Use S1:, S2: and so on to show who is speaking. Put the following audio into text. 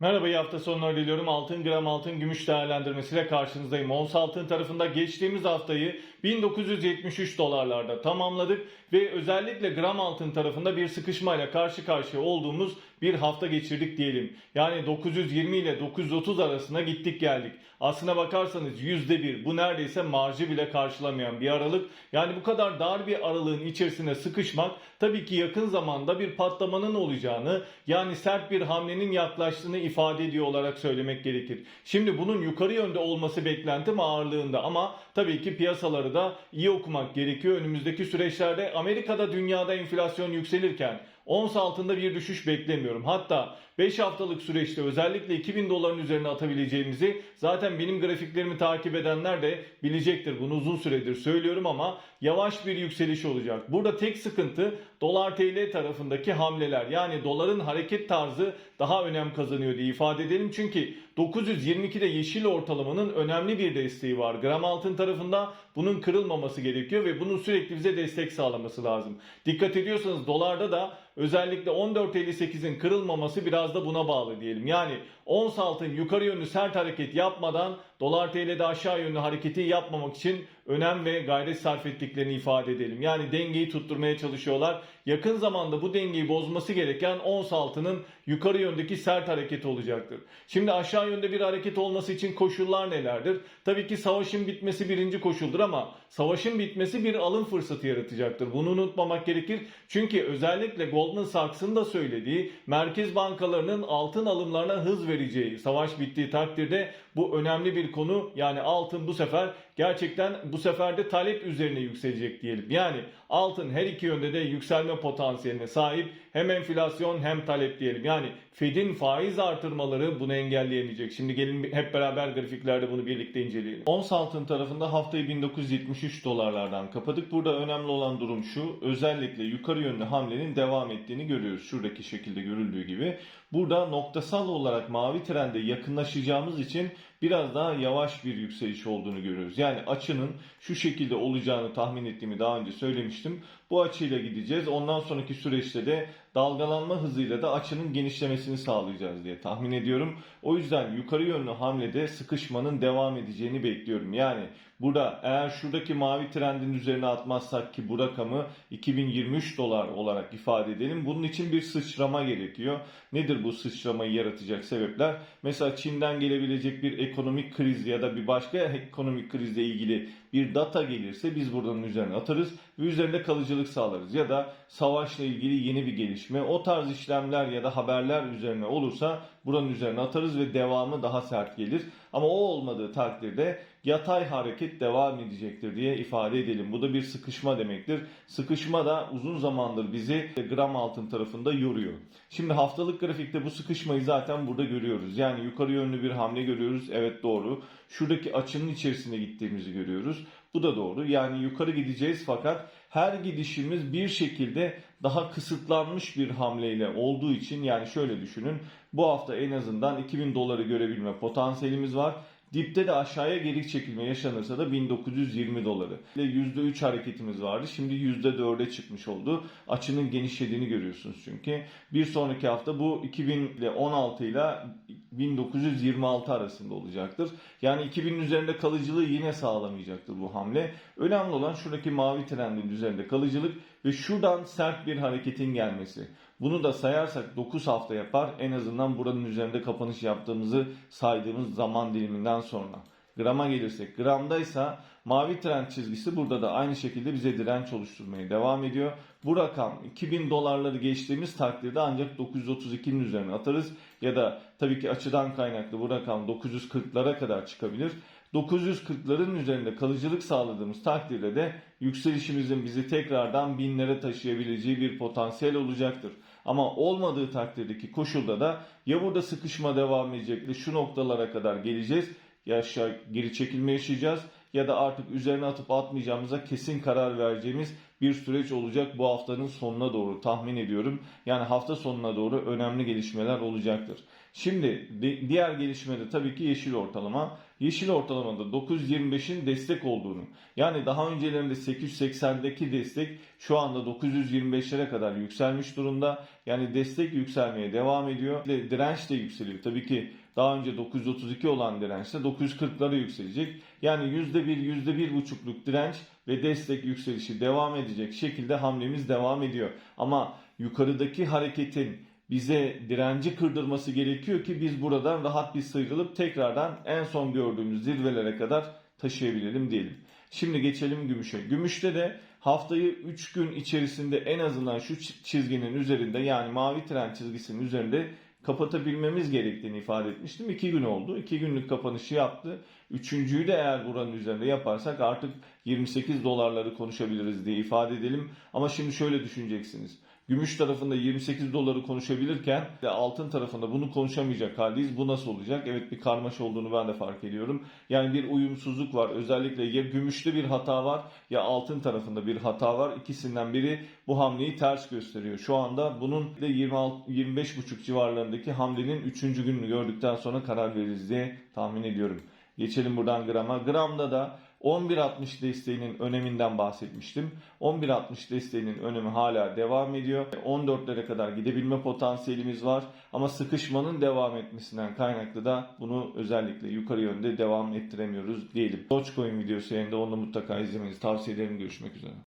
S1: Merhaba iyi hafta sonları diliyorum. Altın gram altın gümüş değerlendirmesiyle karşınızdayım. Ons altın tarafında geçtiğimiz haftayı 1973 dolarlarda tamamladık ve özellikle gram altın tarafında bir sıkışmayla karşı karşıya olduğumuz bir hafta geçirdik diyelim. Yani 920 ile 930 arasına gittik geldik. Aslına bakarsanız %1 bu neredeyse marjı bile karşılamayan bir aralık. Yani bu kadar dar bir aralığın içerisine sıkışmak tabii ki yakın zamanda bir patlamanın olacağını yani sert bir hamlenin yaklaştığını ifade ediyor olarak söylemek gerekir. Şimdi bunun yukarı yönde olması beklentim ağırlığında ama tabii ki piyasaları da iyi okumak gerekiyor. Önümüzdeki süreçlerde Amerika'da dünyada enflasyon yükselirken ons altında bir düşüş beklemiyorum. Hatta 5 haftalık süreçte özellikle 2000 doların üzerine atabileceğimizi zaten benim grafiklerimi takip edenler de bilecektir. Bunu uzun süredir söylüyorum ama yavaş bir yükseliş olacak. Burada tek sıkıntı dolar TL tarafındaki hamleler. Yani doların hareket tarzı daha önem kazanıyor diye ifade edelim. Çünkü 922'de yeşil ortalamanın önemli bir desteği var. Gram altın tarafında bunun kırılmaması gerekiyor ve bunun sürekli bize destek sağlaması lazım. Dikkat ediyorsanız dolarda da özellikle 14.58'in kırılmaması biraz da buna bağlı diyelim. Yani ons altın yukarı yönlü sert hareket yapmadan dolar TL'de aşağı yönlü hareketi yapmamak için önem ve gayret sarf ettiklerini ifade edelim. Yani dengeyi tutturmaya çalışıyorlar. Yakın zamanda bu dengeyi bozması gereken ons altının yukarı yöndeki sert hareket olacaktır. Şimdi aşağı yönde bir hareket olması için koşullar nelerdir? Tabii ki savaşın bitmesi birinci koşuldur ama savaşın bitmesi bir alım fırsatı yaratacaktır. Bunu unutmamak gerekir. Çünkü özellikle Goldman Sachs'ın da söylediği merkez bankalarının altın alımlarına hız vereceği savaş bittiği takdirde bu önemli bir konu. Yani altın bu sefer gerçekten bu sefer de talep üzerine yükselecek diyelim. Yani altın her iki yönde de yükselme potansiyeline sahip. Hem enflasyon hem talep diyelim. Yani Fed'in faiz artırmaları bunu engelleyemeyecek. Şimdi gelin hep beraber grafiklerde bunu birlikte inceleyelim. Ons altın tarafında haftayı 1973 dolarlardan kapadık. Burada önemli olan durum şu. Özellikle yukarı yönlü hamlenin devam ettiğini görüyoruz. Şuradaki şekilde görüldüğü gibi. Burada noktasal olarak mavi trende yakınlaşacağımız için biraz daha yavaş bir yükseliş olduğunu görüyoruz. Yani açının şu şekilde olacağını tahmin ettiğimi daha önce söylemiştim. Bu açıyla gideceğiz. Ondan sonraki süreçte de dalgalanma hızıyla da açının genişlemesini sağlayacağız diye tahmin ediyorum. O yüzden yukarı yönlü hamlede sıkışmanın devam edeceğini bekliyorum. Yani burada eğer şuradaki mavi trendin üzerine atmazsak ki bu rakamı 2023 dolar olarak ifade edelim. Bunun için bir sıçrama gerekiyor. Nedir bu sıçramayı yaratacak sebepler? Mesela Çin'den gelebilecek bir ekonomik kriz ya da bir başka ekonomik krizle ilgili bir data gelirse biz buradan üzerine atarız ve üzerinde kalıcılık sağlarız. Ya da savaşla ilgili yeni bir gelişme o tarz işlemler ya da haberler üzerine olursa buranın üzerine atarız ve devamı daha sert gelir. Ama o olmadığı takdirde yatay hareket devam edecektir diye ifade edelim. Bu da bir sıkışma demektir. Sıkışma da uzun zamandır bizi gram altın tarafında yoruyor. Şimdi haftalık grafikte bu sıkışmayı zaten burada görüyoruz. Yani yukarı yönlü bir hamle görüyoruz. Evet doğru. Şuradaki açının içerisine gittiğimizi görüyoruz. Bu da doğru. Yani yukarı gideceğiz fakat her gidişimiz bir şekilde daha kısıtlanmış bir hamleyle olduğu için yani şöyle düşünün. Bu hafta en azından 2000 doları görebilme potansiyelimiz var. Dipte de aşağıya geri çekilme yaşanırsa da 1920 doları. %3 hareketimiz vardı. Şimdi %4'e çıkmış oldu. Açının genişlediğini görüyorsunuz çünkü. Bir sonraki hafta bu 2016 ile 1926 arasında olacaktır. Yani 2000'in üzerinde kalıcılığı yine sağlamayacaktır bu hamle. Önemli olan şuradaki mavi trendin üzerinde kalıcılık ve şuradan sert bir hareketin gelmesi. Bunu da sayarsak 9 hafta yapar. En azından buranın üzerinde kapanış yaptığımızı saydığımız zaman diliminden sonra. Grama gelirsek gramdaysa mavi trend çizgisi burada da aynı şekilde bize direnç oluşturmaya devam ediyor. Bu rakam 2000 dolarları geçtiğimiz takdirde ancak 932'nin üzerine atarız. Ya da tabii ki açıdan kaynaklı bu rakam 940'lara kadar çıkabilir. 940'ların üzerinde kalıcılık sağladığımız takdirde de yükselişimizin bizi tekrardan binlere taşıyabileceği bir potansiyel olacaktır. Ama olmadığı takdirdeki koşulda da ya burada sıkışma devam edecek ve şu noktalara kadar geleceğiz ya aşağı geri çekilme yaşayacağız ya da artık üzerine atıp atmayacağımıza kesin karar vereceğimiz bir süreç olacak bu haftanın sonuna doğru tahmin ediyorum. Yani hafta sonuna doğru önemli gelişmeler olacaktır. Şimdi di- diğer gelişme de tabii ki yeşil ortalama. Yeşil ortalamada 925'in destek olduğunu yani daha öncelerinde 880'deki destek şu anda 925'lere kadar yükselmiş durumda. Yani destek yükselmeye devam ediyor. Ve Direnç de yükseliyor. Tabii ki daha önce 932 olan direnç de 940'lara yükselecek. Yani %1, %1,5'luk direnç ve destek yükselişi devam edecek şekilde hamlemiz devam ediyor. Ama yukarıdaki hareketin bize direnci kırdırması gerekiyor ki biz buradan rahat bir sıyrılıp tekrardan en son gördüğümüz zirvelere kadar taşıyabilelim diyelim. Şimdi geçelim gümüşe. Gümüşte de haftayı 3 gün içerisinde en azından şu çi- çizginin üzerinde yani mavi tren çizgisinin üzerinde kapatabilmemiz gerektiğini ifade etmiştim. 2 gün oldu. 2 günlük kapanışı yaptı. Üçüncüyü de eğer buranın üzerinde yaparsak artık 28 dolarları konuşabiliriz diye ifade edelim. Ama şimdi şöyle düşüneceksiniz. Gümüş tarafında 28 doları konuşabilirken de altın tarafında bunu konuşamayacak haldeyiz. Bu nasıl olacak? Evet bir karmaşa olduğunu ben de fark ediyorum. Yani bir uyumsuzluk var. Özellikle ya gümüşte bir hata var ya altın tarafında bir hata var. İkisinden biri bu hamleyi ters gösteriyor. Şu anda bunun de 26 25,5 civarlarındaki hamlenin 3. gününü gördükten sonra karar veririz diye tahmin ediyorum. Geçelim buradan grama. Gramda da 11.60 desteğinin öneminden bahsetmiştim. 11.60 desteğinin önemi hala devam ediyor. 14'lere kadar gidebilme potansiyelimiz var. Ama sıkışmanın devam etmesinden kaynaklı da bunu özellikle yukarı yönde devam ettiremiyoruz diyelim. Dogecoin videosu yayında onu mutlaka izlemenizi tavsiye ederim. Görüşmek üzere.